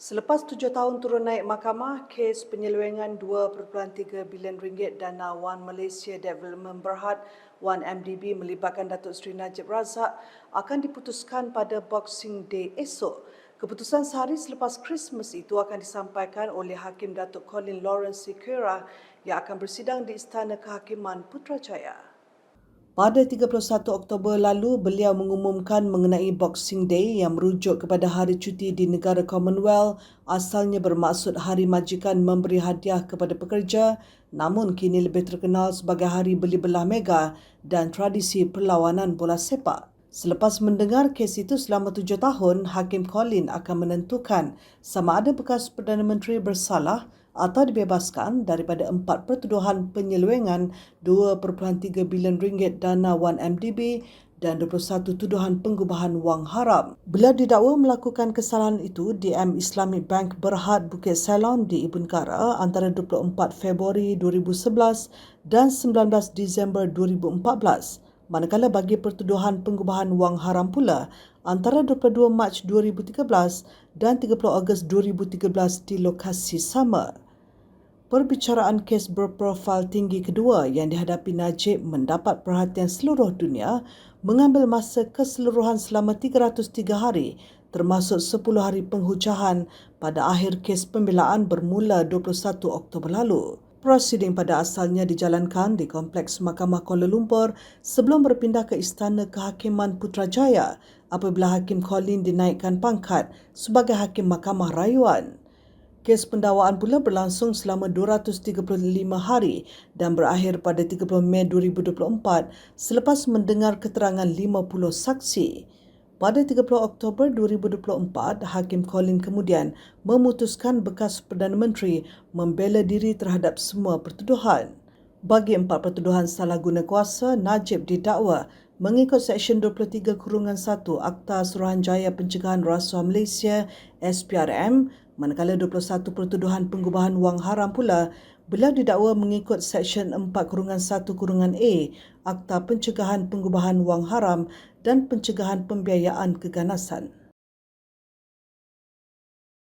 Selepas tujuh tahun turun naik mahkamah, kes penyelewengan 2.3 bilion ringgit dana Wan Malaysia Development Berhad Wan MDB melibatkan Datuk Seri Najib Razak akan diputuskan pada Boxing Day esok. Keputusan sehari selepas Christmas itu akan disampaikan oleh Hakim Datuk Colin Lawrence Sikera yang akan bersidang di Istana Kehakiman Putrajaya. Pada 31 Oktober lalu, beliau mengumumkan mengenai Boxing Day yang merujuk kepada hari cuti di negara Commonwealth asalnya bermaksud hari majikan memberi hadiah kepada pekerja namun kini lebih terkenal sebagai hari beli belah mega dan tradisi perlawanan bola sepak. Selepas mendengar kes itu selama tujuh tahun, Hakim Colin akan menentukan sama ada bekas Perdana Menteri bersalah atau dibebaskan daripada empat pertuduhan penyelewengan 2.3 bilion ringgit dana 1MDB dan 21 tuduhan pengubahan wang haram. Beliau didakwa melakukan kesalahan itu di M Islamic Bank Berhad Bukit Salon di Ibu Negara antara 24 Februari 2011 dan 19 Disember 2014 manakala bagi pertuduhan pengubahan wang haram pula antara 22 Mac 2013 dan 30 Ogos 2013 di lokasi sama. Perbicaraan kes berprofil tinggi kedua yang dihadapi Najib mendapat perhatian seluruh dunia mengambil masa keseluruhan selama 303 hari termasuk 10 hari penghujahan pada akhir kes pembelaan bermula 21 Oktober lalu. Prosiding pada asalnya dijalankan di Kompleks Mahkamah Kuala Lumpur sebelum berpindah ke Istana Kehakiman Putrajaya apabila Hakim Colin dinaikkan pangkat sebagai Hakim Mahkamah Rayuan. Kes pendakwaan pula berlangsung selama 235 hari dan berakhir pada 30 Mei 2024 selepas mendengar keterangan 50 saksi. Pada 30 Oktober 2024, Hakim Colin kemudian memutuskan bekas Perdana Menteri membela diri terhadap semua pertuduhan. Bagi empat pertuduhan salah guna kuasa, Najib didakwa mengikut Seksyen 23 Kurungan 1 Akta Suruhanjaya Pencegahan Rasuah Malaysia SPRM, manakala 21 pertuduhan pengubahan wang haram pula Beliau didakwa mengikut Seksyen 4 Kurungan 1 Kurungan A Akta Pencegahan Pengubahan Wang Haram dan Pencegahan Pembiayaan Keganasan.